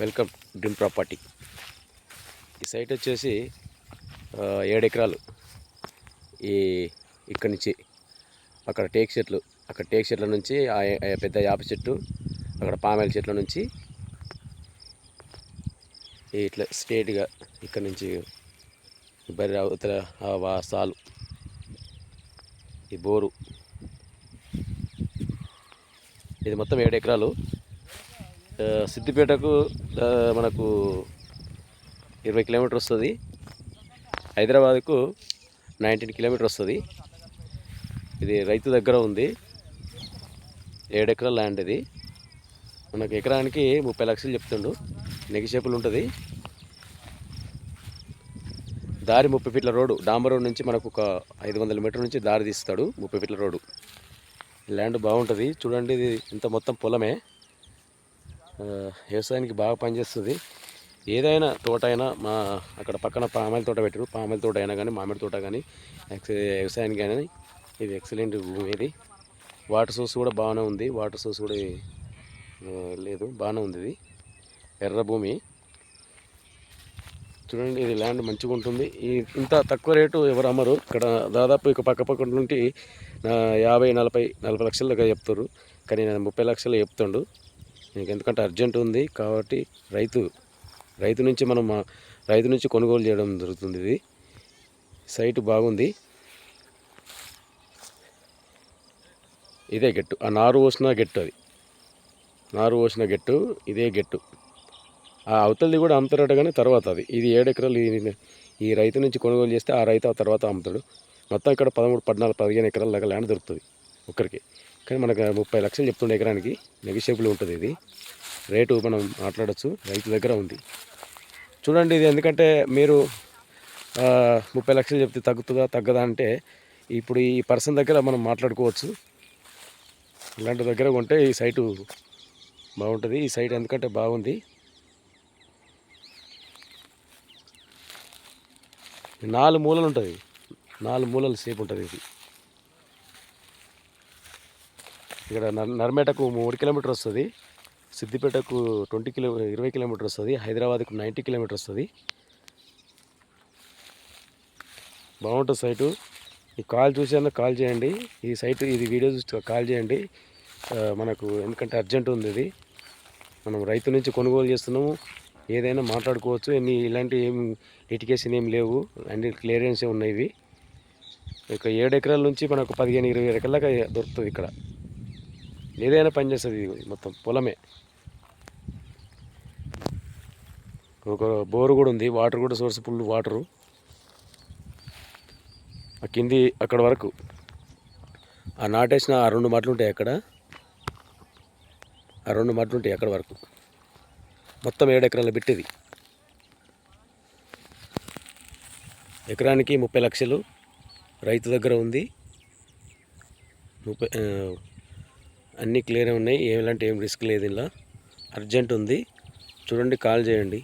Welcome dream property. ఈ site వచ్చేసి ఏడు ఎకరాలు ఈ ఇక్కడి నుంచి అక్కడ టేక్ చెట్లు అక్కడ టేక్ చెట్ల నుంచి ఆ పెద్ద యాప చెట్టు అక్కడ పామాయిల చెట్ల నుంచి ఈ ఇట్లా స్ట్రేట్గా ఇక్కడ నుంచి ఈ బర్రె అవతల సాలు ఈ బోరు. ఇది మొత్తం ఏడు ఎకరాలు సిద్దిపేటకు మనకు ఇరవై కిలోమీటర్ వస్తుంది. హైదరాబాద్కు నైన్టీన్ కిలోమీటర్ వస్తుంది. ఇది రైతు దగ్గర ఉంది. ఏడు ఎకరాల ల్యాండ్ ఇది. మనకు ఎకరానికి ముప్పై లక్షలు చెప్తుండు. నెగిషేపుల్ ఉంటుంది. దారి ముప్పై ఫీట్ల రోడ్డు. డాంబర్ రోడ్ నుంచి మనకు ఒక ఐదు వందల మీటర్ నుంచి దారి తీస్తాడు ముప్పై ఫీట్ల రోడ్డు. ల్యాండ్ బాగుంటుంది. చూడండి ఇది ఇంత మొత్తం పొలమే. వ్యవసాయానికి బాగా పనిచేస్తుంది. ఏదైనా తోట అయినా మా అక్కడ పక్కన పామాయిల తోట పెట్టారు పామాయిల తోట అయినా కానీ మామిడి తోట కానీ ఎక్స్ వ్యవసాయానికి కానీ ఇది ఎక్సలెంట్ భూమి ఇది. వాటర్ సోర్స్ కూడా బాగానే ఉంది. వాటర్ సోర్స్ కూడా లేదు బాగానే ఉంది ఇది. ఎర్ర భూమి. చూడండి ఇది ల్యాండ్ మంచిగా ఉంటుంది. ఈ ఇంత తక్కువ రేటు ఎవరు అమ్మరు. ఇక్కడ దాదాపు ఇక పక్క పక్క నుండి యాభై నలభై నలభై లక్షల దగ్గర చెప్తారు. కానీ నేను ముప్పై లక్షలు చెప్తుండు. ఎందుకంటే అర్జెంట్ ఉంది కాబట్టి రైతు రైతు నుంచి మనం రైతు నుంచి కొనుగోలు చేయడం జరుగుతుంది ఇది. సైట్ బాగుంది. ఇదే గెట్టు. ఆ నారు పోసిన గెట్టు అది. నారు పోసిన గెట్టు ఇదే గెట్టు. ఆ అవతలది కూడా అమ్ముతారట కానీ తర్వాత అది. ఇది ఏడు ఎకరాలు ఈ- ఈ రైతు నుంచి కొనుగోలు చేస్తే ఆ రైతు ఆ తర్వాత అమ్ముతాడు. మొత్తం ఇక్కడ పదమూడు పద్నాలుగు పదిహేను ఎకరాల దాకా ల్యాండ్ దొరుకుతుంది ఒక్కరికి. కానీ మనకు ముప్పై లక్షలు చెప్తుండే ఎకరానికి నెగిషియబుల్ ఉంటుంది ఇది. రేటు మనం మాట్లాడచ్చు. రైతు దగ్గర ఉంది. చూడండి ఇది ఎందుకంటే మీరు ముప్పై లక్షలు చెప్తే తగ్గుతుందా తగ్గదా అంటే ఇప్పుడు ఈ పర్సన్ దగ్గర మనం మాట్లాడుకోవచ్చు. ఇలాంటి దగ్గర కొంటే ఈ సైటు బాగుంటుంది. ఈ సైట్ ఎందుకంటే బాగుంది. నాలుగు మూలలు ఉంటుంది. నాలుగు మూలలు సేపు ఉంటుంది ఇది. ఇక్కడ నర్మేటకు మూడు కిలోమీటర్ వస్తుంది. సిద్దిపేటకు ట్వంటీ కిలో ఇరవై కిలోమీటర్ వస్తుంది. హైదరాబాద్కు నైంటీ కిలోమీటర్ వస్తుంది. బాగుంటుంది సైటు. ఈ కాల్ చూసాను కాల్ చేయండి. ఈ సైట్ ఇది వీడియో చూసి కాల్ చేయండి. మనకు ఎందుకంటే అర్జెంట్ ఉంది ఇది. మనం రైతు నుంచి కొనుగోలు చేస్తున్నాము. ఏదైనా మాట్లాడుకోవచ్చు. ఎన్ని ఇలాంటి ఏం లిటికేషన్ ఏం లేవు. అన్ని క్లియరెన్సే ఉన్నాయి ఇవి. ఇక ఏడు ఎకరాల నుంచి మనకు పదిహేను ఇరవై ఎకరాల దొరుకుతుంది ఇక్కడ. ఏదైనా పని చేస్తుంది ఇది మొత్తం పొలమే. ఒక బోరు కూడా ఉంది వాటర్ కూడా సోర్స్ ఫుల్ వాటరు. ఆ కింది అక్కడ వరకు ఆ నాటేసిన ఆ రెండు మట్లు ఉంటాయి అక్కడ. ఆ రెండు మట్లు ఉంటాయి అక్కడ వరకు. మొత్తం ఏడు ఎకరాల పెట్టేది ఎకరానికి ముప్పై లక్షలు. రైతు దగ్గర ఉంది. ముప్పై అన్నీ క్లియర్ ఉన్నాయి. ఎలాంటి ఏం రిస్క్ లేదు ఇలా అర్జెంట్ ఉంది. చూడండి కాల్ చేయండి.